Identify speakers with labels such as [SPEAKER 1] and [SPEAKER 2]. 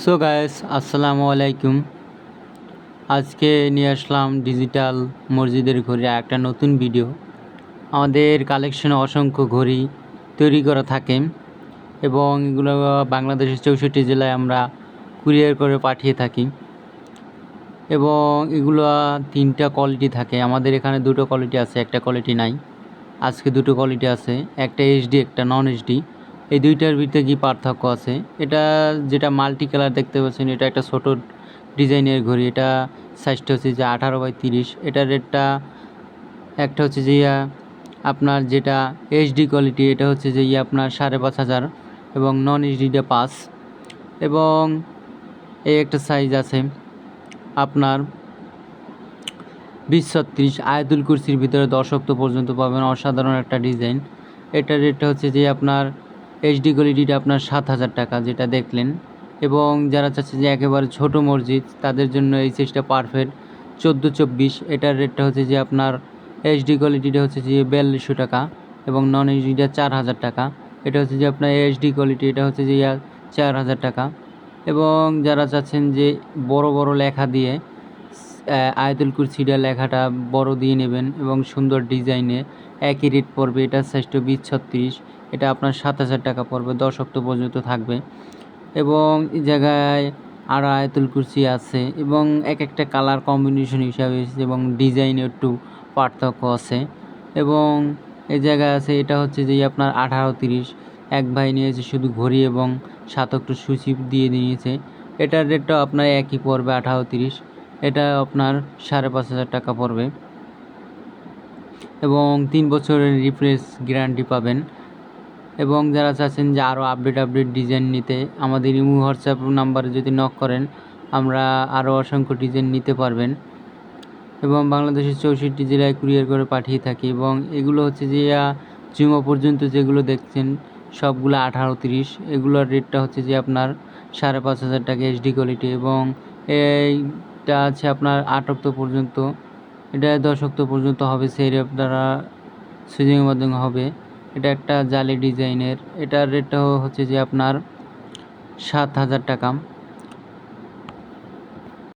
[SPEAKER 1] So guys আসসালামু আলাইকুম। আজকে নিয়ে আসলাম ডিজিটাল মসজিদের ঘড়ি একটা নতুন ভিডিও আমাদের কালেকশনে অসংখ্য ঘড়ি তৈরি করা থাকে, এবং এগুলো বাংলাদেশের চৌষট্টি জেলায় আমরা কুরিয়ার করে পাঠিয়ে থাকি। এবং এগুলো তিনটা কোয়ালিটি থাকে। আমাদের এখানে দুটো কোয়ালিটি আছে, একটা কোয়ালিটি নাই। আজকে দুটো কোয়ালিটি আছে, একটা এইচডি একটা নন এইচডি এই দুইটার ভিতরে কি পার্থক্য আছে? এটা যেটা মাল্টি কালার দেখতে পাচ্ছেন, এটা একটা ছোট ডিজাইনের ঘড়ি, এটা সাইজটা হচ্ছে যে আঠারো বাই তিরিশ। এটার রেটটা একটা হচ্ছে যে আপনার যেটা এইচডি কোয়ালিটি এটা হচ্ছে যে আপনার সাড়ে পাঁচ হাজার এবং নন এইচডিটা পাঁচ। এবং এই একটা সাইজ আছে আপনার বিশ ছত্রিশ, আয়াতুল কুরসির ভিতরে দর্শক পর্যন্ত পাবেন, অসাধারণ একটা ডিজাইন এটার রেটটা হচ্ছে যে আপনার এইচডি কোয়ালিটিটা আপনার সাত হাজার টাকা যেটা দেখলেন। এবং যারা চাচ্ছে যে একেবারে ছোট মসজিদ, তাদের জন্য এই সাইজটা পারফেক্ট চোদ্দ চব্বিশ, এটার রেটটা হচ্ছে যে আপনার এইচডি কোয়ালিটিটা হচ্ছে যে বিয়াল্লিশশো টাকা এবং নন এইচডিটা চার হাজার টাকা। এটা হচ্ছে যে আপনার এইচডি কোয়ালিটি এটা হচ্ছে যে চার হাজার টাকা। এবং যারা চাচ্ছেন যে বড় বড় লেখা দিয়ে আয়াতুল কুরসিটা লেখাটা বড় দিয়ে নেবেন এবং সুন্দর ডিজাইনে, একই রেট পড়বে, এটা সাইজটা বিশ ছত্রিশ। এটা আপনার সাত হাজার টাকা পড়বে, দশ অক্টো পর্যন্ত থাকবে। এবং এই জায়গায় আরও আয়াতুল কুরসি আছে এবং এক একটা কালার কম্বিনেশন হিসাবে এবং ডিজাইনে একটু পার্থক্য আছে। এবং এই জায়গায় আছে, এটা হচ্ছে যে আপনার আঠারো তিরিশ। এক ভাই নিয়েছে শুধু ঘড়ি এবং সাত একটু সূচি দিয়ে নিয়েছে। এটার রেটটাও আপনার একই পড়বে আঠারো তিরিশ। এটা আপনার সাড়ে পাঁচ হাজার টাকা পড়বে। এবং তিন বছরের রিফ্রেশ গ্যারান্টি পাবেন। এবং যারা চাচ্ছেন যে আরও আপডেট আপডেট ডিজাইন নিতে, আমাদের ইমো হোয়াটসঅ্যাপ নাম্বারে যদি নক করেন, আমরা আরও অসংখ্য ডিজাইন নিতে পারবেন। এবং বাংলাদেশের চৌষট্টি জেলায় কুরিয়ার করে পাঠিয়ে থাকি এবং এগুলো হচ্ছে যে জুমা পর্যন্ত যেগুলো দেখছেন, সবগুলো আঠারো তিরিশ। এগুলোর রেটটা হচ্ছে যে আপনার সাড়ে পাঁচ হাজার টাকা এইচডি কোয়ালিটি এবং এইটা আছে আপনার আট অক্টো পর্যন্ত। এটা দশ অক্টো পর্যন্ত হবে, সেই রেট দ্বারা সুইচিংয়ের মাধ্যমে হবে। এটা একটা জালি ডিজাইনের। এটার রেটটা হচ্ছে যে আপনার সাত হাজার টাকা।